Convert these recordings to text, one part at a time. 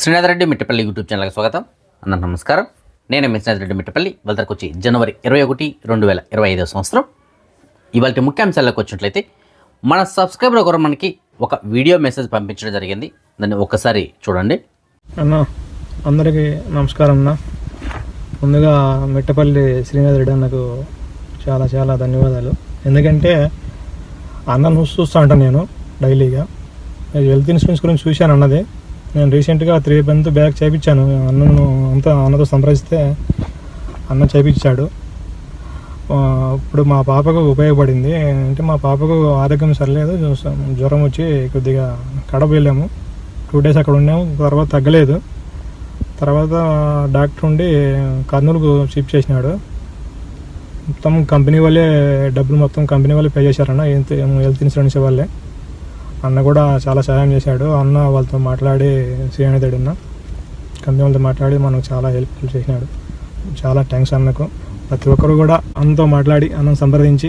Srinath Reddy Mittapalli YouTube ఛానల్కి స్వాగతం. అన్న నమస్కారం. నేను మీ శ్రీనాథ్ రెడ్డి మిట్టపల్లి. వాళ్ళకి వచ్చి జనవరి ఇరవై ఒకటి రెండు వేల ఇరవై ఐదో సంవత్సరం. ఇవాళ ముఖ్యాంశాలకు వచ్చినట్లయితే మన సబ్స్క్రైబర్ ఒకరు మనకి ఒక వీడియో మెసేజ్ పంపించడం జరిగింది. దాన్ని ఒక్కసారి చూడండి. అన్న అందరికీ నమస్కారం అన్న. ముందుగా మిట్టపల్లి శ్రీనాథ్ రెడ్డి అన్నకు చాలా చాలా ధన్యవాదాలు. ఎందుకంటే అన్న న్యూస్ చూస్తూ ఉంటాను నేను డైలీగా. హెల్త్ ఇన్సూరెన్స్ గురించి చూశాను అన్నది. నేను రీసెంట్గా త్రీ బంత్ బ్యాగ్ చేయించాను అన్నను అంతా అన్నతో సంప్రదిస్తే అన్న చేయించాడు ఇప్పుడు మా పాపకు ఉపయోగపడింది. అంటే మా పాపకు ఆరోగ్యం సరిలేదు. జ్వరం వచ్చి కొద్దిగా కడప వెళ్ళాము. టూ డేస్ అక్కడ ఉన్నాము. తర్వాత తగ్గలేదు. తర్వాత డాక్టర్ ఉండి కర్నూలుకు షిఫ్ట్ చేసినాడు. మొత్తం కంపెనీ వాళ్ళే డబ్బులు మొత్తం కంపెనీ వాళ్ళే పే చేశారన్న. హెల్త్ హెల్త్ ఇన్సూరెన్స్ వాళ్ళే. అన్న కూడా చాలా సహాయం చేశాడు. అన్న వాళ్ళతో మాట్లాడి శ్రీనిధుడు అన్న కంపెనీ వాళ్ళతో మాట్లాడి మనకు చాలా హెల్ప్ఫుల్ చేసినాడు. చాలా థ్యాంక్స్ అన్నకు. ప్రతి ఒక్కరు కూడా అన్నతో మాట్లాడి అన్నం సంప్రదించి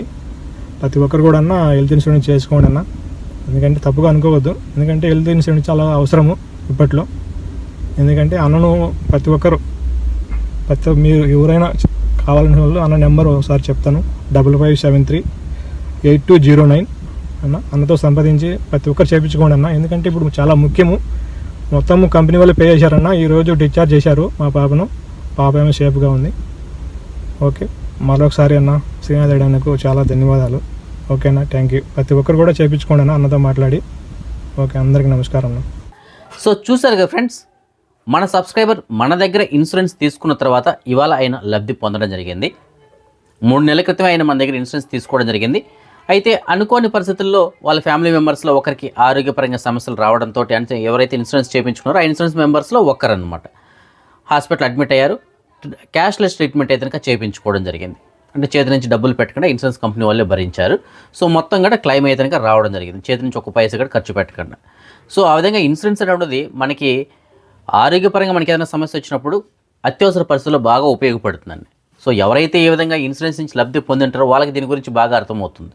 ప్రతి ఒక్కరు కూడా అన్న హెల్త్ ఇన్సూరెన్స్ చేసుకోండి అన్న. ఎందుకంటే తప్పుగా అనుకోవద్దు. ఎందుకంటే హెల్త్ ఇన్సూరెన్స్ చాలా అవసరము ఇప్పట్లో. ఎందుకంటే అన్నను ప్రతి ఒక్కరు ప్రతి మీరు ఎవరైనా కావాలని వాళ్ళు అన్న నెంబర్ ఒకసారి చెప్తాను. Double five seven three eight two zero nine అన్న అన్నతో సంప్రదించి ప్రతి ఒక్కరు చేయించుకోండి అన్న. ఎందుకంటే ఇప్పుడు చాలా ముఖ్యము. మొత్తము కంపెనీ వాళ్ళు పే చేశారన్న ఈరోజు డిశ్చార్జ్ చేశారు మా పాపను. పాప ఏమో సేఫ్గా ఉంది. ఓకే మరొకసారి అన్న శ్రీనాథ్ అన్నకు చాలా ధన్యవాదాలు. ఓకేనా థ్యాంక్ యూ. ప్రతి ఒక్కరు కూడా చేయించుకోండి అన్న అన్నతో మాట్లాడి. ఓకే అందరికీ నమస్కారం అన్న. సో చూసారు కదా ఫ్రెండ్స్ మన సబ్స్క్రైబర్ మన దగ్గర ఇన్సూరెన్స్ తీసుకున్న తర్వాత ఇవాళ ఆయన లబ్ధి పొందడం జరిగింది. మూడు నెలల క్రితం ఆయన మన దగ్గర ఇన్సూరెన్స్ తీసుకోవడం జరిగింది. అయితే అనుకోని పరిస్థితుల్లో వాళ్ళ ఫ్యామిలీ మెంబర్స్లో ఒకరికి ఆరోగ్యపరంగా సమస్యలు రావడంతో అంటే ఎవరైతే ఇన్సూరెన్స్ చేయించుకున్నారో ఆ ఇన్సూరెన్స్ మెంబర్స్లో ఒక్కరనమాట హాస్పిటల్ అడ్మిట్ అయ్యారు. క్యాష్లెస్ ట్రీట్మెంట్ అయితే కనుక చేయించుకోవడం జరిగింది. అంటే చేతి నుంచి డబ్బులు పెట్టకుండా ఇన్సూరెన్స్ కంపెనీ వాళ్ళే భరించారు. సో మొత్తం కూడా క్లైమ్ అయితే కనుక రావడం జరిగింది. చేతి నుంచి ఒక పైసా కూడా ఖర్చు పెట్టకుండా. సో ఆ విధంగా ఇన్సూరెన్స్ అనేది మనకి ఆరోగ్యపరంగా మనకి ఏదైనా సమస్య వచ్చినప్పుడు అత్యవసర పరిస్థితుల్లో బాగా ఉపయోగపడుతుందండి. సో ఎవరైతే ఏ విధంగా ఇన్సూరెన్స్ నుంచి లబ్ధి పొందింటారో వాళ్ళకి దీని గురించి బాగా అర్థమవుతుంది.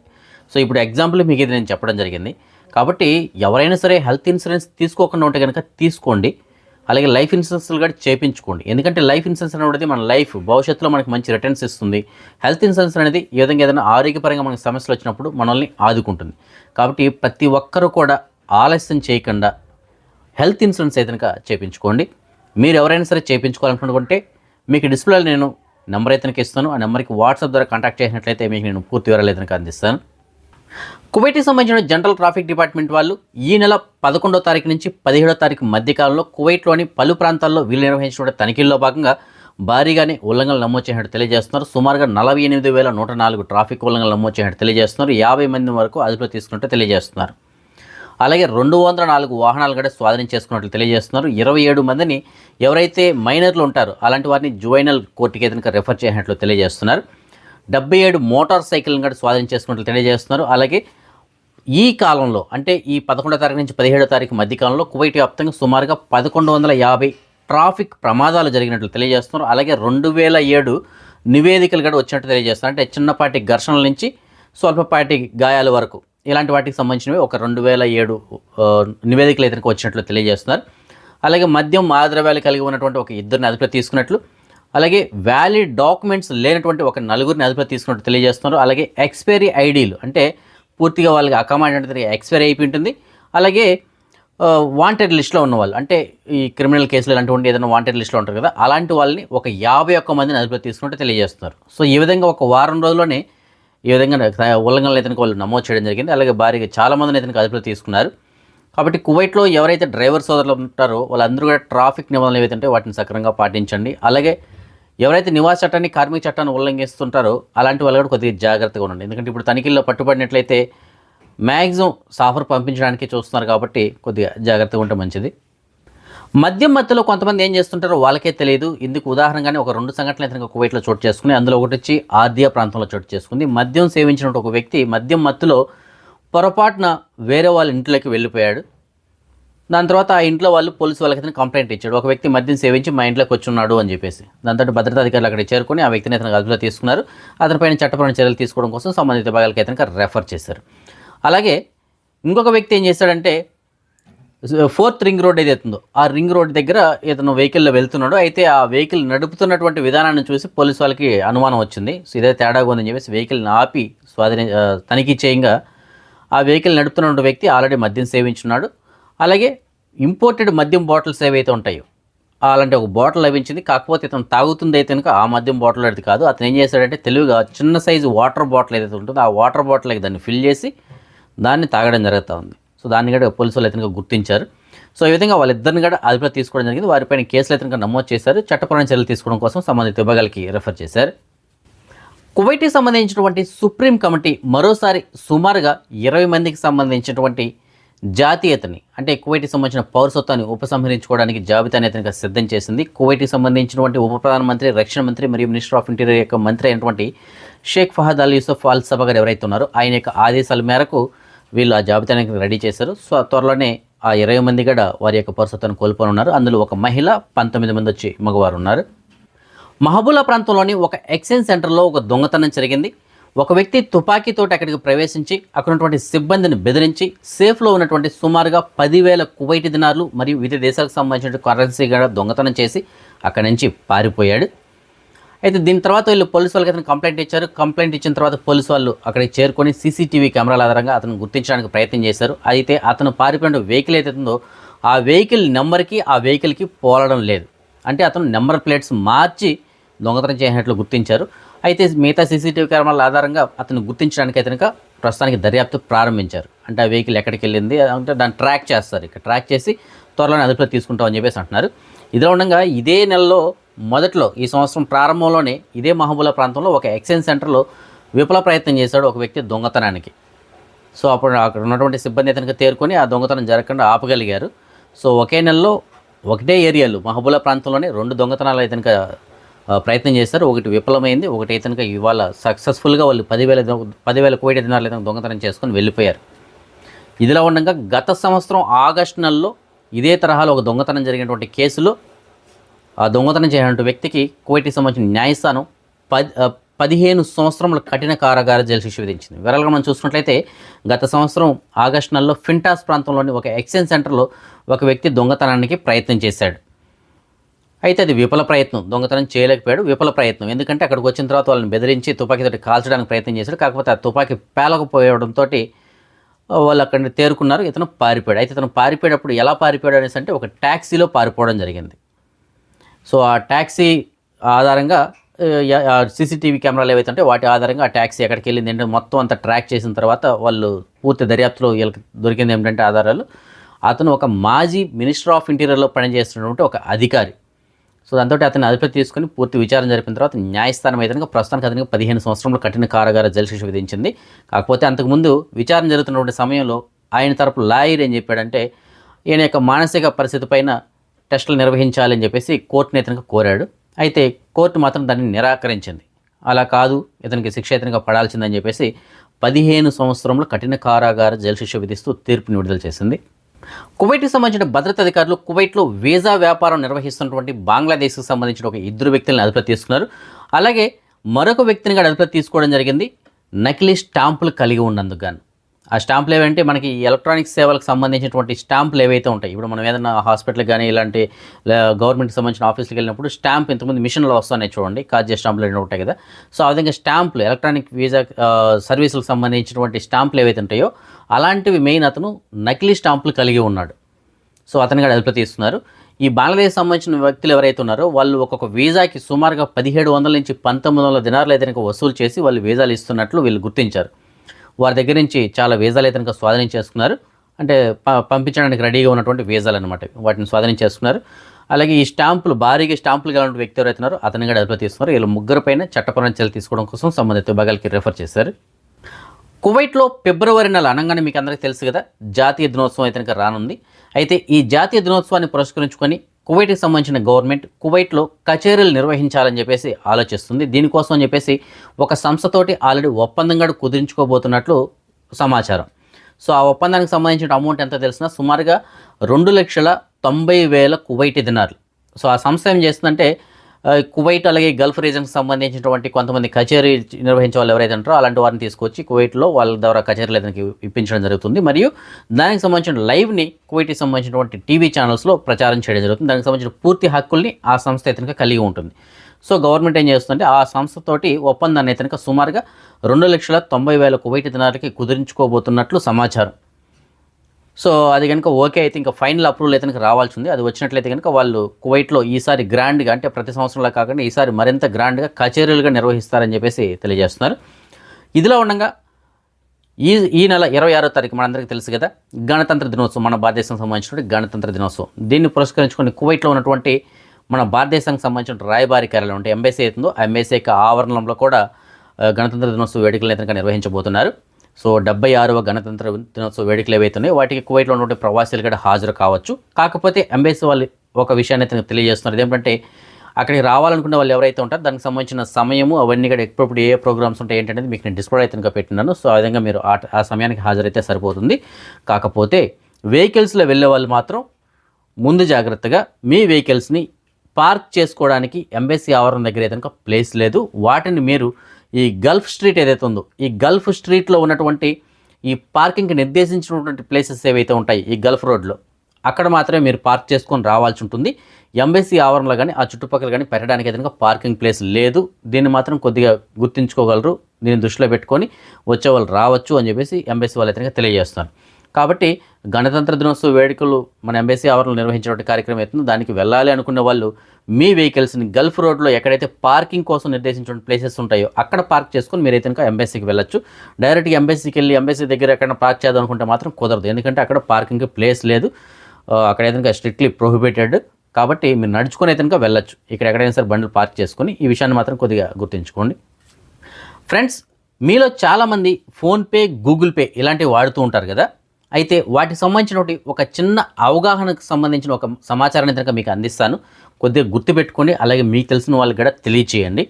సో ఇప్పుడు ఎగ్జాంపుల్ మీకు ఇది నేను చెప్పడం జరిగింది. కాబట్టి ఎవరైనా సరే హెల్త్ ఇన్సూరెన్స్ తీసుకోకుండా ఉంటే కనుక తీసుకోండి. అలాగే లైఫ్ ఇన్సూరెన్స్లు కూడా చేయించుకోండి ఎందుకంటే లైఫ్ ఇన్సూరెన్స్ అనేది మన లైఫ్ భవిష్యత్తులో మనకి మంచి రిటర్న్స్ ఇస్తుంది. హెల్త్ ఇన్సూరెన్స్ అనేది ఏ విధంగా ఏదైనా ఆరోగ్యపరంగా మనకి సమస్యలు వచ్చినప్పుడు మనల్ని ఆదుకుంటుంది. కాబట్టి ప్రతి ఒక్కరూ కూడా ఆలస్యం చేయకుండా హెల్త్ ఇన్సూరెన్స్ అయితే కనుక చేయించుకోండి మీరు ఎవరైనా సరే చేయించుకోవాలనుకుంటే మీకు డిస్ప్లేలో నేను నెంబర్ అయితే ఇస్తాను. ఆ నెంబర్కి వాట్సాప్ ద్వారా కాంటాక్ట్ చేసినట్లయితే మీకు నేను పూర్తి వివరాలు అయితే అందిస్తాను. కువైట్కి సంబంధించిన జనరల్ ట్రాఫిక్ డిపార్ట్మెంట్ వాళ్ళు ఈ నెల పదకొండో తారీఖు నుంచి పదిహేడో తారీఖు మధ్యకాలంలో కువైట్లోని పలు ప్రాంతాల్లో వీళ్ళు నిర్వహించిన తనిఖీల్లో భాగంగా భారీగానే ఉల్లంఘనలు నమోదు చేసినట్టు తెలియజేస్తున్నారు. సుమారుగా నలభై ఎనిమిది వేల నూట నాలుగు ట్రాఫిక్ ఉల్లంఘనలు నమోదు చేసినట్టు తెలియజేస్తున్నారు. యాభై మంది వరకు అదుపులో తీసుకున్నట్టు తెలియజేస్తున్నారు. అలాగే రెండు వందల నాలుగు వాహనాలు కూడా స్వాధీనం చేసుకున్నట్లు తెలియజేస్తున్నారు. ఇరవై ఏడు మందిని ఎవరైతే మైనర్లు ఉంటారో అలాంటి వారిని జువైనల్ కోర్టుకి ఏదైనా రెఫర్ చేసినట్లు తెలియజేస్తున్నారు. డెబ్బై ఏడు మోటార్ సైకిల్ని కూడా స్వాధీనం చేసుకున్నట్లు తెలియజేస్తున్నారు. అలాగే ఈ కాలంలో అంటే ఈ పదకొండో తారీఖు నుంచి పదిహేడో తారీఖు మధ్య కాలంలో కువైట్ వ్యాప్తంగా సుమారుగా పదకొండు వందల యాభై ట్రాఫిక్ ప్రమాదాలు జరిగినట్లు తెలియజేస్తున్నారు. అలాగే రెండు వేల ఏడు నివేదికలు కూడా వచ్చినట్టు తెలియజేస్తున్నారు. అంటే చిన్నపాటి ఘర్షణల నుంచి స్వల్పపాటి గాయాల వరకు ఇలాంటి వాటికి సంబంధించినవి ఒక రెండు వేల ఏడు నివేదికలు అయితే వచ్చినట్లు తెలియజేస్తున్నారు. అలాగే మద్యం మాద్రవ్యాలు కలిగి ఉన్నటువంటి ఒక ఇద్దరిని అదుపులో తీసుకున్నట్లు అలాగే వ్యాలిడ్ డాక్యుమెంట్స్ లేనటువంటి ఒక నలుగురిని అదుపులో తీసుకున్నట్టు తెలియజేస్తున్నారు. అలాగే ఎక్స్పైరీ ఐడీలు అంటే పూర్తిగా వాళ్ళకి అకామాండ్ అంటే ఎక్స్పైర్ అయిపోయి ఉంటుంది అలాగే వాంటెడ్ లిస్ట్లో ఉన్న వాళ్ళు అంటే ఈ క్రిమినల్ కేసులు అలాంటివంటి ఏదైనా వాంటెడ్ లిస్ట్లో ఉంటారు కదా అలాంటి వాళ్ళని ఒక యాభై ఒక్క మందిని అదుపులో తీసుకుంటే తెలియజేస్తున్నారు. సో ఈ విధంగా ఒక వారం రోజుల్లోనే ఈ విధంగా ఉల్లంఘనలు అయితే వాళ్ళు నమోదు చేయడం జరిగింది. అలాగే భారీగా చాలా మందిని అయితే అదుపులో తీసుకున్నారు. కాబట్టి కువైట్లో ఎవరైతే డ్రైవర్ సోదరులు ఉంటారో వాళ్ళందరూ కూడా ట్రాఫిక్ నిబంధనలు ఏవైతే వాటిని సక్రమంగా పాటించండి. అలాగే ఎవరైతే నివాస చట్టాన్ని కార్మిక చట్టాన్ని ఉల్లంఘిస్తుంటారో అలాంటి వాళ్ళు కూడా కొద్దిగా జాగ్రత్తగా ఉండండి. ఎందుకంటే ఇప్పుడు తనిఖీల్లో పట్టుబడినట్లయితే మ్యాక్సిమం సాఫర్ పంపించడానికి చూస్తున్నారు కాబట్టి కొద్దిగా జాగ్రత్తగా ఉంటే మంచిది. మద్యం మత్తులో కొంతమంది ఏం చేస్తుంటారో వాళ్ళకే తెలియదు. ఇందుకు ఉదాహరణగానే ఒక రెండు సంఘటనలు ఇతనికి కువైట్లో చోటు చేసుకుని అందులో ఒకటి వచ్చి ఆర్దియా ప్రాంతంలో చోటు చేసుకుంది. మద్యం సేవించిన ఒక వ్యక్తి మద్యం మత్తులో పొరపాటున వేరే వాళ్ళ ఇంట్లోకి వెళ్ళిపోయాడు. దాని తర్వాత ఆ ఇంట్లో వాళ్ళు పోలీసు వాళ్ళకి అతను కంప్లైంట్ ఇచ్చాడు. ఒక వ్యక్తి మద్యం సేవించి మా ఇంట్లోకి వచ్చున్నాడు అని చెప్పేసి. దాంతో భద్రతా అధికారులు అక్కడ చేరుకొని ఆ వ్యక్తిని అతను అదుపులో తీసుకున్నారు. అతనిపైన చట్టపరమైన చర్యలు తీసుకోవడం కోసం సంబంధిత భాగాలకి అతనికి రెఫర్ చేశారు. అలాగే ఇంకొక వ్యక్తి ఏం చేశాడంటే ఫోర్త్ రింగ్ రోడ్ ఏదైతే ఉందో ఆ రింగ్ రోడ్ దగ్గర ఇతను వెహికల్లో వెళ్తున్నాడు. అయితే ఆ వెహికల్ నడుపుతున్నటువంటి విధానాన్ని చూసి పోలీసు వాళ్ళకి అనుమానం వచ్చింది. సో ఇదే తేడాగా ఉందని చెప్పేసి వెహికల్ని ఆపి స్వాధీన తనిఖీ చేయంగా ఆ వెహికల్ నడుపుతున్న వ్యక్తి ఆల్రెడీ మద్యం సేవించున్నాడు. అలాగే ఇంపోర్టెడ్ మద్యం బాటిల్స్ ఏవైతే ఉంటాయో అలాంటి ఒక బాటిల్ లభించింది. కాకపోతే ఇతను తాగుతుంది అయితే కనుక ఆ మద్యం బాటిల్ అది కాదు. అతను ఏం చేశాడంటే తెలివిగా చిన్న సైజు వాటర్ బాటిల్ ఏదైతే ఉంటుందో ఆ వాటర్ బాటిల్కి దాన్ని ఫిల్ చేసి దాన్ని తాగడం జరుగుతూ ఉంది. సో దాన్ని కూడా పోలీసులు అయితే గుర్తించారు. సో ఈ విధంగా వాళ్ళిద్దరిని కూడా అదుపులో తీసుకోవడం జరిగింది. వారిపైన కేసులు అయితే నమోదు చేశారు. చట్టపరమైన చర్యలు తీసుకోవడం కోసం సంబంధిత విభాగాలకి రెఫర్ చేశారు. కువైట్కి సంబంధించినటువంటి సుప్రీం కమిటీ మరోసారి సుమారుగా ఇరవై మందికి సంబంధించినటువంటి జాతీయతని అంటే కువైట్కి సంబంధించిన పౌరసత్వాన్ని ఉపసంహరించుకోవడానికి జాబితాని అతనికి సిద్ధం చేసింది. కువైట్కి సంబంధించినటువంటి ఉప ప్రధానమంత్రి రక్షణ మంత్రి మరియు మినిస్టర్ ఆఫ్ ఇంటీరియర్ యొక్క మంత్రి అయినటువంటి షేక్ ఫహద్ అల్ యూసఫ్ అల్ సభ గారు ఎవరైతే ఉన్నారో ఆయన యొక్క ఆదేశాల మేరకు వీళ్ళు ఆ జాబితాని రెడీ చేశారు. సో త్వరలోనే ఆ ఇరవై మంది కూడా వారి యొక్క పౌరసత్వాన్ని కోల్పోని ఉన్నారు అందులో ఒక మహిళ పంతొమ్మిది మంది వచ్చి మగవారు ఉన్నారు. మహబూలా ప్రాంతంలోని ఒక ఎక్స్చేంజ్ సెంటర్లో ఒక దొంగతనం జరిగింది. ఒక వ్యక్తి తుపాకీతోటి అక్కడికి ప్రవేశించి అక్కడ ఉన్నటువంటి సిబ్బందిని బెదిరించి సేఫ్లో ఉన్నటువంటి సుమారుగా పదివేల కువైటి దినార్లు మరియు వివిధ దేశాలకు సంబంధించిన కరెన్సీ కూడా దొంగతనం చేసి అక్కడి నుంచి పారిపోయాడు. అయితే దీని తర్వాత వీళ్ళు పోలీసు వాళ్ళకి అతను కంప్లైంట్ ఇచ్చారు. కంప్లైంట్ ఇచ్చిన తర్వాత పోలీసు వాళ్ళు అక్కడికి చేరుకొని సీసీటీవీ కెమెరాల ఆధారంగా అతను గుర్తించడానికి ప్రయత్నం చేశారు. అయితే అతను పారిపోయిన వెహికల్ ఏదైతే ఉందో ఆ వెహికల్ నెంబర్కి ఆ వెహికల్కి పోలడం లేదు. అంటే అతను నెంబర్ ప్లేట్స్ మార్చి దొంగతనం చేసినట్లు గుర్తించారు. అయితే మిగతా సీసీటీవీ కెమెరాల ఆధారంగా అతను గుర్తించడానికి అయితే ప్రస్తుతానికి దర్యాప్తు ప్రారంభించారు. అంటే ఆ వెహికల్ ఎక్కడికి వెళ్ళింది అంటే దాన్ని ట్రాక్ చేస్తారు. ఇక్కడ ట్రాక్ చేసి త్వరలోనే అదుపులో తీసుకుంటామని చెప్పేసి అంటున్నారు. ఇదిలో ఉండగా ఇదే నెలలో మొదట్లో ఈ సంవత్సరం ప్రారంభంలోనే ఇదే మహబూలా ప్రాంతంలో ఒక ఎక్స్చేంజ్ సెంటర్లో విఫల ప్రయత్నం చేశాడు ఒక వ్యక్తి దొంగతనానికి. సో అప్పుడు అక్కడ ఉన్నటువంటి సిబ్బంది అతనికి తేరుకొని ఆ దొంగతనం జరగకుండా ఆపగలిగారు. సో ఒకే నెలలో ఒకటే ఏరియాలో మహబూలా ప్రాంతంలోనే రెండు దొంగతనాలు ఇతనికి ప్రయత్నం చేశారు ఒకటి విఫలమైంది ఒకటి ఇతనికి ఇవాళ సక్సెస్ఫుల్గా వాళ్ళు పదివేల పదివేల కోటి దినాలు ఇతను దొంగతనం చేసుకొని వెళ్ళిపోయారు. ఇదిలా ఉండగా గత సంవత్సరం ఆగస్టు నెలలో ఇదే తరహాలో ఒక దొంగతనం జరిగినటువంటి కేసులో ఆ దొంగతనం చేసినటువంటి వ్యక్తికి కోటి సంబంధించిన న్యాయస్థానం పది పదిహేను సంవత్సరముల కఠిన కారాగార జైలు శిక్ష విధించింది. వివరాలుగా మనం చూసుకున్నట్లయితే గత సంవత్సరం ఆగస్టు నెలలో ఫింటాస్ ప్రాంతంలోని ఒక ఎక్స్చేంజ్ సెంటర్లో ఒక వ్యక్తి దొంగతనానికి ప్రయత్నం చేశాడు. అయితే అది విఫల ప్రయత్నం. దొంగతనం చేయలేకపోయాడు. విఫల ప్రయత్నం. ఎందుకంటే అక్కడికి వచ్చిన తర్వాత వాళ్ళని బెదిరించి తుపాకీతోటి కాల్చడానికి ప్రయత్నం చేశాడు. కాకపోతే ఆ తుపాకీ పేలకపోవడంతో వాళ్ళు అక్కడ తేరుకున్నారు. ఇతను పారిపోయాడు. అయితే ఇతను పారిపోయేటప్పుడు ఎలా పారిపోయాడు అనేసి అంటే ఒక ట్యాక్సీలో పారిపోవడం జరిగింది. సో ఆ ట్యాక్సీ ఆధారంగా సీసీటీవీ కెమెరాలు ఏవైతే ఉంటే వాటి ఆధారంగా ఆ ట్యాక్సీ ఎక్కడికి వెళ్ళింది. ఏంటంటే మొత్తం అంతా ట్రాక్ చేసిన తర్వాత వాళ్ళు పూర్తి దర్యాప్తులో వీళ్ళకి దొరికింది ఏమిటంటే ఆధారాలు. అతను ఒక మాజీ మినిస్టర్ ఆఫ్ ఇంటీరియర్లో పనిచేస్తున్నటువంటి ఒక అధికారి. సో దాంతో అతన్ని అదుపులో తీసుకుని పూర్తి విచారణ జరిపిన తర్వాత న్యాయస్థానం అయితే ప్రస్తుతానికి అతనికి పదిహేను సంవత్సరంలో కఠిన కారాగార జైలు శిక్ష విధించింది. కాకపోతే అంతకుముందు విచారణ జరుగుతున్నటువంటి సమయంలో ఆయన తరపు లాయర్ ఏం చెప్పాడంటే ఈయన యొక్క మానసిక పరిస్థితి పైన టెస్టులు నిర్వహించాలని చెప్పేసి కోర్టుని ఇతనికి కోరాడు. అయితే కోర్టు మాత్రం దాన్ని నిరాకరించింది. అలా కాదు ఇతనికి శిక్ష ఇతనిగా పడాల్సిందని చెప్పేసి పదిహేను సంవత్సరంలో కఠిన కారాగార జైలు శిక్ష విధిస్తూ తీర్పుని విడుదల చేసింది. కువైట్కి సంబంధించిన భద్రతా అధికారులు కువైట్లో వీసా వ్యాపారం నిర్వహిస్తున్నటువంటి బంగ్లాదేశ్కి సంబంధించిన ఒక ఇద్దరు వ్యక్తులను అదుపులో తీసుకున్నారు. అలాగే మరొక వ్యక్తిని కూడా అదుపులో తీసుకోవడం జరిగింది. నకిలీ స్టాంపులు కలిగి ఉన్నందుకు గాను. ఆ స్టాంపులు ఏవంటే మనకి ఎలక్ట్రానిక్ సేవలకు సంబంధించినటువంటి స్టాంపులు ఏవైతే ఉంటాయి ఇప్పుడు మనం ఏదైనా హాస్పిటల్కి కానీ ఇలాంటి గవర్నమెంట్కి సంబంధించిన ఆఫీస్కి వెళ్ళినప్పుడు స్టాంప్ ఇంతకుముందు మిషన్లో వస్తున్నాయి చూడండి కాజే స్టాంపులు అనేవి ఉంటాయి కదా. సో ఆ విధంగా స్టాంపులు ఎలక్ట్రానిక్ వీసా సర్వీసులకు సంబంధించినటువంటి స్టాంపులు ఏవైతే ఉంటాయో అలాంటివి మెయిన్ అతను నకిలీ స్టాంపులు కలిగి ఉన్నాడు. సో అతని కూడా హెల్ప్ తీస్తున్నారు ఈ బంగ్లాదేశ్ సంబంధించిన వ్యక్తులు ఎవరైతే ఉన్నారో వాళ్ళు ఒక్కొక్క వీజాకి సుమారుగా పదిహేడు వందల నుంచి పంతొమ్మిది వందల దినారులు అయితే వసూలు చేసి వాళ్ళు వీజాలు ఇస్తున్నట్లు వీళ్ళు గుర్తించారు. వారి దగ్గర నుంచి చాలా వీజాలు అయితే కనుక స్వాధీనం చేసుకున్నారు. అంటే ప- పంపించడానికి రెడీగా ఉన్నటువంటి వీజాలు అనమాట వాటిని స్వాధీనం చేసుకున్నారు. అలాగే ఈ స్టాంపులు భారీగా స్టాంపులు కలిగిన వ్యక్తి ఎవరైతున్నారో అతని కూడా అదుపులో తీసుకున్నారు. వీళ్ళు ముగ్గురు పైన చట్టపరమైన చర్యలు తీసుకోవడం కోసం సంబంధిత విభాగాలకి రిఫర్ చేశారు. కువైట్లో ఫిబ్రవరి నెల అనగానే మీకు అందరికీ తెలుసు కదా జాతీయ దినోత్సవం అయితే రానుంది. అయితే ఈ జాతీయ దినోత్సవాన్ని పురస్కరించుకొని కువైట్కి సంబంధించిన గవర్నమెంట్ కువైట్లో కచేరీలు నిర్వహించాలని చెప్పేసి ఆలోచిస్తుంది. దీనికోసం అని చెప్పేసి ఒక సంస్థతోటి ఆల్రెడీ ఒప్పందం కూడా కుదిరించుకోబోతున్నట్లు సమాచారం. సో ఆ ఒప్పందానికి సంబంధించిన అమౌంట్ ఎంత తెలిసినా సుమారుగా రెండు లక్షల తొంభై వేల కువైట్ దినార్లు. సో ఆ సంస్థ ఏం చేస్తుందంటే కువైట్ అలాగే గల్ఫ్ రీజన్కి సంబంధించినటువంటి కొంతమంది కచేరీ నిర్వహించే వాళ్ళు ఎవరైతే ఉంటారో అలాంటి వారిని తీసుకొచ్చి కువైట్లో వాళ్ళ ద్వారా కచేరీలు అతనికి ఇప్పించడం జరుగుతుంది. మరియు దానికి సంబంధించిన లైవ్ని కువైట్కి సంబంధించినటువంటి టీవీ ఛానల్స్లో ప్రచారం చేయడం జరుగుతుంది. దానికి సంబంధించిన పూర్తి హక్కుల్ని ఆ సంస్థ ఇతనికి కలిగి ఉంటుంది. సో గవర్నమెంట్ ఏం చేస్తుందంటే ఆ సంస్థతోటి ఒప్పందాన్ని ఇతనికి సుమారుగా రెండు లక్షల తొంభై వేల కువైట్ దినాలకి కుదిరించుకోబోతున్నట్లు సమాచారం. సో అది కనుక ఓకే అయితే ఇంకా ఫైనల్ అప్రూవల్ అయితే కనుక రావాల్సి ఉంది. అది వచ్చినట్లయితే కనుక వాళ్ళు కువైట్లో ఈసారి గ్రాండ్గా అంటే ప్రతి సంవత్సరంలా కాకుండా ఈసారి మరింత గ్రాండ్గా కచేరీలుగా నిర్వహిస్తారని చెప్పేసి తెలియజేస్తున్నారు. ఇదిలో ఉండగా ఈ ఈ నెల ఇరవై ఆరో తారీఖు మనందరికీ తెలుసు కదా గణతంత్ర దినోత్సవం మన భారతదేశం సంబంధించినటువంటి గణతంత్ర దినోత్సవం. దీన్ని పురస్కరించుకొని కువైట్లో ఉన్నటువంటి మన భారతదేశానికి సంబంధించిన రాయబారి కార్యాలయం అంటే ఎంబసీ అవుతుందో ఆ ఎంబసీ యొక్క ఆవరణంలో కూడా గణతంత్ర దినోత్సవ వేడుకలు అయితే నిర్వహించబోతున్నారు. సో డెబ్బై ఆరవ గణతంత్ర దినోత్సవ వేడుకలు ఏవైతే వాటికి కువైట్లో ఉన్నటువంటి ప్రవాసీలు కూడా హాజరు కావచ్చు. కాకపోతే ఎంబేసీ వాళ్ళు ఒక విషయాన్ని అయితే తెలియజేస్తున్నారు. ఏంటంటే అక్కడికి రావాలనుకునే వాళ్ళు ఎవరైతే ఉంటారో దానికి సంబంధించిన సమయము అవన్నీ కూడా ఎప్పుడప్పుడు ఏ ప్రోగ్రామ్స్ ఉంటాయి ఏంటనేది మీకు నేను డిస్ప్లే అయితే పెట్టినాను. సో ఆ విధంగా మీరు ఆ సమయానికి హాజరైతే సరిపోతుంది. కాకపోతే వెహికల్స్లో వెళ్ళే వాళ్ళు మాత్రం ముందు జాగ్రత్తగా మీ వెహికల్స్ని పార్క్ చేసుకోవడానికి ఎంబసీ ఆవరణ దగ్గర అయితే ప్లేస్ లేదు. వాటిని మీరు ఈ గల్ఫ్ స్ట్రీట్ ఏదైతే ఉందో ఈ గల్ఫ్ స్ట్రీట్లో ఉన్నటువంటి ఈ పార్కింగ్కి నిర్దేశించినటువంటి ప్లేసెస్ ఏవైతే ఉంటాయి ఈ గల్ఫ్ రోడ్లో అక్కడ మాత్రమే మీరు పార్క్ చేసుకొని రావాల్సి ఉంటుంది. ఎంబసీ ఆవరణలో కానీ ఆ చుట్టుపక్కల కానీ పెట్టడానికి ఏదైనా పార్కింగ్ ప్లేస్ లేదు. దీన్ని మాత్రం కొద్దిగా గుర్తుంచుకోగలరు. దీన్ని దృష్టిలో పెట్టుకొని వచ్చే వాళ్ళు రావచ్చు అని చెప్పేసి ఎంబెస్సీ వాళ్ళు అయితే తెలియజేస్తున్నారు. కాబట్టి గణతంత్ర దినోత్సవ వేడుకలు మన ఎంబసీ ఆవరణలో నిర్వహించినటువంటి కార్యక్రమం అవుతుందో దానికి వెళ్ళాలి అనుకున్న వాళ్ళు మీ వెహికల్స్ని గల్ఫ్ రోడ్లో ఎక్కడైతే పార్కింగ్ కోసం నిర్దేశించిన ప్లేసెస్ ఉంటాయో అక్కడ పార్క్ చేసుకొని మీరైతే కనుక ఎంబసీకి వెళ్ళొచ్చు. డైరెక్ట్గా ఎంబసీకి వెళ్ళి ఎంబసీ దగ్గర ఎక్కడ పార్క్ చేద్దాం అనుకుంటే మాత్రం కుదరదు. ఎందుకంటే అక్కడ పార్కింగ్ ప్లేస్ లేదు. అక్కడ ఏదైనా స్ట్రిక్ట్లీ ప్రొహిబిటెడ్ కాబట్టి మీరు నడుచుకొని అయితే కనుక వెళ్ళొచ్చు. ఇక్కడ ఎక్కడైనా సరే బండ్లు పార్క్ చేసుకొని ఈ విషయాన్ని మాత్రం కొద్దిగా గుర్తుంచుకోండి. ఫ్రెండ్స్ మీలో చాలామంది ఫోన్పే గూగుల్ పే ఇలాంటివి వాడుతూ ఉంటారు కదా? అయితే వాటికి సంబంధించినటువంటి ఒక చిన్న అవగాహనకు సంబంధించిన ఒక సమాచారాన్ని కనుక మీకు అందిస్తాను. కొద్దిగా గుర్తుపెట్టుకోండి అలాగే మీకు తెలిసిన వాళ్ళకి కూడా తెలియచేయండి.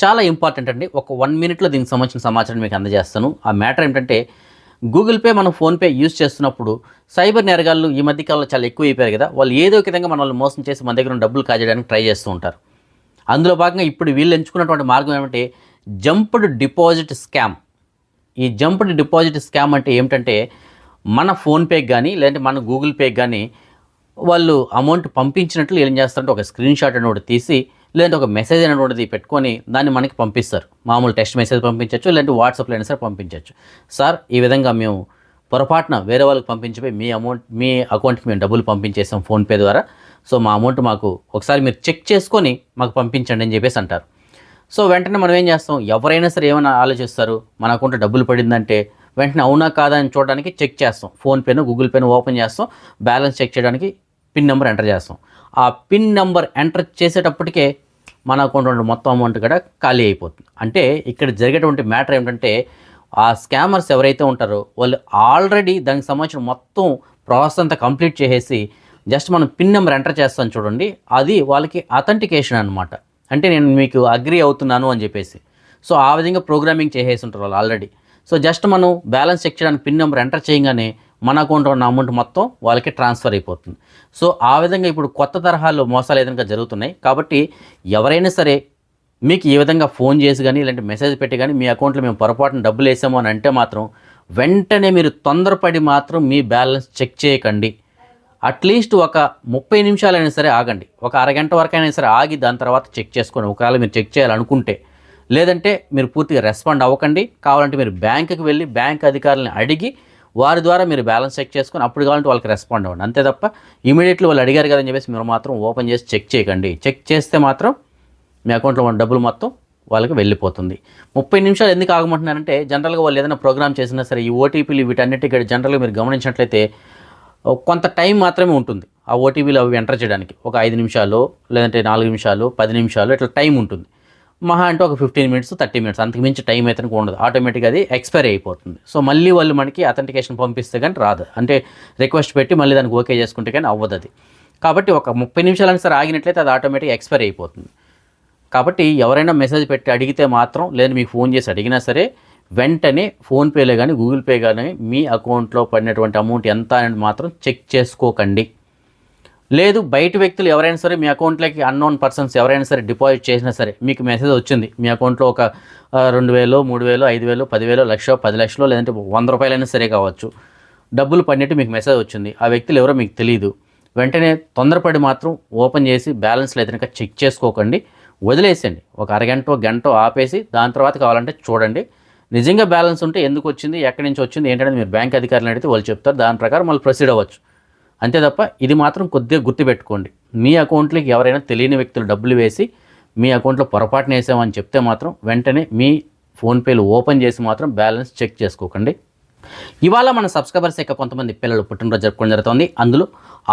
చాలా ఇంపార్టెంట్ అండి. ఒక వన్ మినిట్లో దీనికి సంబంధించిన సమాచారం మీకు అందజేస్తాను. ఆ మ్యాటర్ ఏంటంటే గూగుల్ పే మనం ఫోన్పే యూజ్ చేస్తున్నప్పుడు సైబర్ నేరగాళ్ళు ఈ మధ్య కాలంలో చాలా ఎక్కువ అయిపోయారు కదా. వాళ్ళు ఏదో ఒక విధంగా మనల్ని మోసం చేసి మన దగ్గర ఉన్న డబ్బులు కాజేయడానికి ట్రై చేస్తూ ఉంటారు. అందులో భాగంగా ఇప్పుడు వీళ్ళు ఎంచుకున్నటువంటి మార్గం ఏమంటే జంప్డ్ డిపాజిట్ స్కామ్ ఈ జంప్డ్ డిపాజిట్ స్కామ్ అంటే ఏమిటంటే మన ఫోన్పేకి కానీ లేదంటే మన గూగుల్ పే కానీ వాళ్ళు అమౌంట్ పంపించినట్లు ఏం చేస్తారంటే ఒక స్క్రీన్ షాట్ అనేది తీసి లేదంటే ఒక మెసేజ్ అనేటువంటిది పెట్టుకొని దాన్ని మనకి పంపిస్తారు. మామూలు టెక్స్ట్ మెసేజ్ పంపించవచ్చు లేదంటే వాట్సాప్లో అయినా సరే పంపించవచ్చు సార్ ఈ విధంగా మేము పొరపాటున వేరే వాళ్ళకి పంపించిపోయి మీ అమౌంట్ మీ అకౌంట్కి మేము డబ్బులు పంపించేసాం ఫోన్పే ద్వారా. సో మా అమౌంట్ మాకు ఒకసారి మీరు చెక్ చేసుకొని మాకు పంపించండి అని చెప్పేసి అంటారు. సో వెంటనే మనం ఏం చేస్తాం? ఎవరైనా సరే ఏమైనా ఆలోచిస్తారు? మన అకౌంట్లో డబ్బులు పడిందంటే వెంటనే అవునా కాదా అని చూడడానికి చెక్ చేస్తాం. ఫోన్పేను గూగుల్ పేను ఓపెన్ చేస్తాం. బ్యాలెన్స్ చెక్ చేయడానికి పిన్ నెంబర్ ఎంటర్ చేస్తాం. ఆ పిన్ నెంబర్ ఎంటర్ చేసేటప్పటికే మన అకౌంట్ మొత్తం అమౌంట్ కూడా ఖాళీ అయిపోతుంది. అంటే ఇక్కడ జరిగేటువంటి మ్యాటర్ ఏమిటంటే ఆ స్కామర్స్ ఎవరైతే ఉంటారో వాళ్ళు ఆల్రెడీ దానికి సంబంధించిన మొత్తం ప్రాసెస్ అంతా కంప్లీట్ చేసేసి జస్ట్ మనం పిన్ నెంబర్ ఎంటర్ చేస్తాం చూడండి. అది వాళ్ళకి అథెంటికేషన్ అనమాట అంటే నేను మీకు అగ్రి అవుతున్నాను అని చెప్పేసి. సో ఆ విధంగా ప్రోగ్రామింగ్ చేసేసి ఉంటారు వాళ్ళు ఆల్రెడీ. సో జస్ట్ మనం బ్యాలెన్స్ చెక్ చేయడానికి పిన్ నెంబర్ ఎంటర్ చేయగానే మన అకౌంట్లో ఉన్న అమౌంట్ మొత్తం వాళ్ళకి ట్రాన్స్ఫర్ అయిపోతుంది. సో ఆ విధంగా ఇప్పుడు కొత్త తరహాలో మోసాలు ఏదైనా జరుగుతున్నాయి. కాబట్టి ఎవరైనా సరే మీకు ఈ విధంగా ఫోన్ చేసి కానీ ఇలాంటి మెసేజ్ పెట్టి కానీ మీ అకౌంట్లో మేము పొరపాటున డబ్బులు వేసాము అని అంటే మాత్రం వెంటనే మీరు తొందరపడి మాత్రం మీ బ్యాలెన్స్ చెక్ చేయకండి. అట్లీస్ట్ ఒక ముప్పై నిమిషాలైనా సరే ఆగండి. ఒక అరగంట వరకు అయినా సరే ఆగి దాని తర్వాత చెక్ చేసుకోండి ఒకవేళ మీరు చెక్ చేయాలనుకుంటే లేదంటే మీరు పూర్తిగా రెస్పాండ్ అవ్వకండి. కావాలంటే మీరు బ్యాంకుకి వెళ్ళి బ్యాంక్ అధికారులను అడిగి వారి ద్వారా మీరు బ్యాలెన్స్ చెక్ చేసుకొని అప్పుడు కావాలంటే వాళ్ళకి రెస్పాండ్ అవ్వండి. అంతే తప్ప ఇమీడియట్లీ వాళ్ళు అడిగారు కదని చెప్పేసి మీరు మాత్రం ఓపెన్ చేసి చెక్ చేయకండి. చెక్ చేస్తే మాత్రం మీ అకౌంట్లో ఉన్న డబ్బులు మొత్తం వాళ్ళకి వెళ్ళిపోతుంది. ముప్పై నిమిషాలు ఎందుకు ఆగమంటున్నారంటే జనరల్గా వాళ్ళు ఏదైనా ప్రోగ్రామ్ చేసినా సరే ఈ ఓటీపీలు వీటన్నిటికీ జనరల్గా మీరు గమనించినట్లయితే కొంత టైం మాత్రమే ఉంటుంది ఆ ఓటీపీలు అవి ఎంటర్ చేయడానికి. ఒక ఐదు నిమిషాలు లేదంటే నాలుగు నిమిషాలు పది నిమిషాలు ఇట్లా టైం ఉంటుంది. మహా అంటే ఒక ఫిఫ్టీన్ మినిట్స్ థర్టీ మినిట్స్ అంతకు మించి టైం అయితే ఉండదు. ఆటోమేటిక్గా అది ఎక్స్పైర్ అయిపోతుంది. సో మళ్ళీ వాళ్ళు మనకి అథెంటికేషన్ పంపిస్తే కానీ రాదు. అంటే రిక్వెస్ట్ పెట్టి మళ్ళీ దానికి ఓకే చేసుకుంటే కానీ అవ్వదు అది. కాబట్టి ఒక ముప్పై నిమిషాలైనా సరే ఆగినట్లయితే అది ఆటోమేటిక్ ఎక్స్పైర్ అయిపోతుంది. కాబట్టి ఎవరైనా మెసేజ్ పెట్టి అడిగితే మాత్రం లేదా మీకు ఫోన్ చేసి అడిగినా సరే వెంటనే ఫోన్పేలో కానీ గూగుల్ పే కానీ మీ అకౌంట్లో పడినటువంటి అమౌంట్ ఎంత అనేది మాత్రం చెక్ చేసుకోకండి. లేదు బయట వ్యక్తులు ఎవరైనా సరే మీ అకౌంట్లోకి అన్నోన్ పర్సన్స్ ఎవరైనా సరే డిపాజిట్ చేసినా సరే మీకు మెసేజ్ వచ్చింది. మీ అకౌంట్లో ఒక రెండు వేలు మూడు వేలు ఐదు వేలు పదివేలు లక్ష పది లక్షలు లేదంటే వంద రూపాయలైనా సరే కావచ్చు. డబ్బులు పడినట్టు మీకు మెసేజ్ వచ్చింది. ఆ వ్యక్తులు ఎవరో మీకు తెలియదు వెంటనే తొందరపడి మాత్రం ఓపెన్ చేసి బ్యాలెన్స్ లేదు కనుక చెక్ చేసుకోకండి. వదిలేసేయండి. ఒక అరగంట ఒక గంట ఆపేసి దాని తర్వాత కావాలంటే చూడండి. నిజంగా బ్యాలెన్స్ ఉంటే ఎందుకు వచ్చింది ఎక్కడి నుంచి వచ్చింది ఏంటనేది మీరు బ్యాంక్ అధికారులు అడిగితే వాళ్ళు చెప్తారు. దాని ప్రకారం మళ్ళీ ప్రొసీడ్ అవ్వచ్చు. అంతే తప్ప ఇది మాత్రం కొద్దిగా గుర్తుపెట్టుకోండి. మీ అకౌంట్లోకి ఎవరైనా తెలియని వ్యక్తులు డబ్బులు వేసి మీ అకౌంట్లో పొరపాటున వేసామని చెప్తే మాత్రం వెంటనే మీ ఫోన్పేలు ఓపెన్ చేసి మాత్రం బ్యాలెన్స్ చెక్ చేసుకోకండి. ఇవాళ మన సబ్స్క్రైబర్స్ యొక్క కొంతమంది పిల్లలు పుట్టినరోజు జరుపుకోవడం జరుగుతుంది. అందులో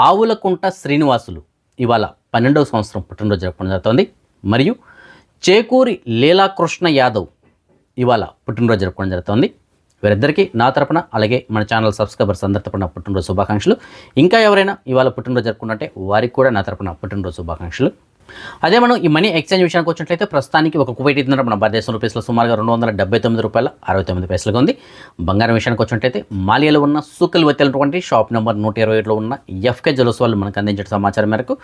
ఆవులకుంట శ్రీనివాసులు ఇవాళ పన్నెండవ సంవత్సరం పుట్టినరోజు జరుపుకోవడం జరుగుతుంది. మరియు చేకూరి లీలాకృష్ణ యాదవ్ ఇవాళ పుట్టినరోజు జరుపుకోవడం జరుగుతుంది. వీరిద్దరికీ నా తరపున అలాగే మన ఛానల్ సబ్స్క్రైబర్స్ అందరి తరపున పుట్టినరోజు శుభాకాంక్షలు. ఇంకా ఎవరైనా ఇవాళ పుట్టినరోజు జరుపుకుంటే వారికి కూడా నా తరపున పుట్టినరోజు శుభాకాంక్షలు. అదే మనం ఈ మనీ ఎక్స్చేంజ్ విషయానికి వచ్చినట్లయితే ప్రస్తుతానికి ఒక కువైట్ ఇద్దరు మన భారతదేశం రూపీస్లో సుమారుగా రెండు వందల డెబ్బై తొమ్మిది రూపాయల అరవై తొమ్మిది పైసలుగా ఉంది. బంగారం విషయానికి వచ్చినట్లయితే మాలియాలో ఉన్న సూకల్ వచ్చేటువంటి షాప్ నెంబర్ నూట ఇరవై ఏడులో ఉన్న ఎఫ్కే జలోస్ వాళ్ళు మనకు అందించిన సమాచారం మేరకు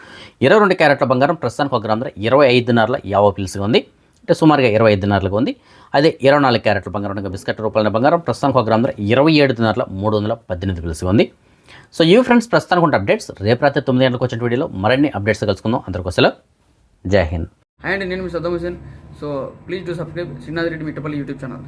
ఇరవై రెండు క్యారెట్ల బంగారం ప్రస్తుతానికి ఒక గ్రామ ఇరవై ఐదున్నరల యాభై పిల్స్గా ఉంది. అంటే సుమారుగా ఇరవై ఐదున్నరలుగా ఉంది. అదే ఇరవై నాలుగు క్యారెట్ల బంగారం బిస్కెట్ రూపాయల బంగారం. ప్రస్తుతానికి ఒక గ్రామ ధర ఇరవై ఏడు దినార్ల మూడు వందల పద్దెనిమిది కలిసి ఉంది. సో ఇవి ఫ్రెండ్స్ ప్రస్తుతానికి ఉన్న అప్డేట్స్ రేపు రాత్రి తొమ్మిది గంటలకు వచ్చిన వీడియోలో మరిన్ని అప్డేట్స్ కలుసుకుందాం. అందరికోసం జై హింద్. అండ్ నేను మీ Saddam Hussain so please do subscribe Srinath Reddy Mittapalli YouTube channel.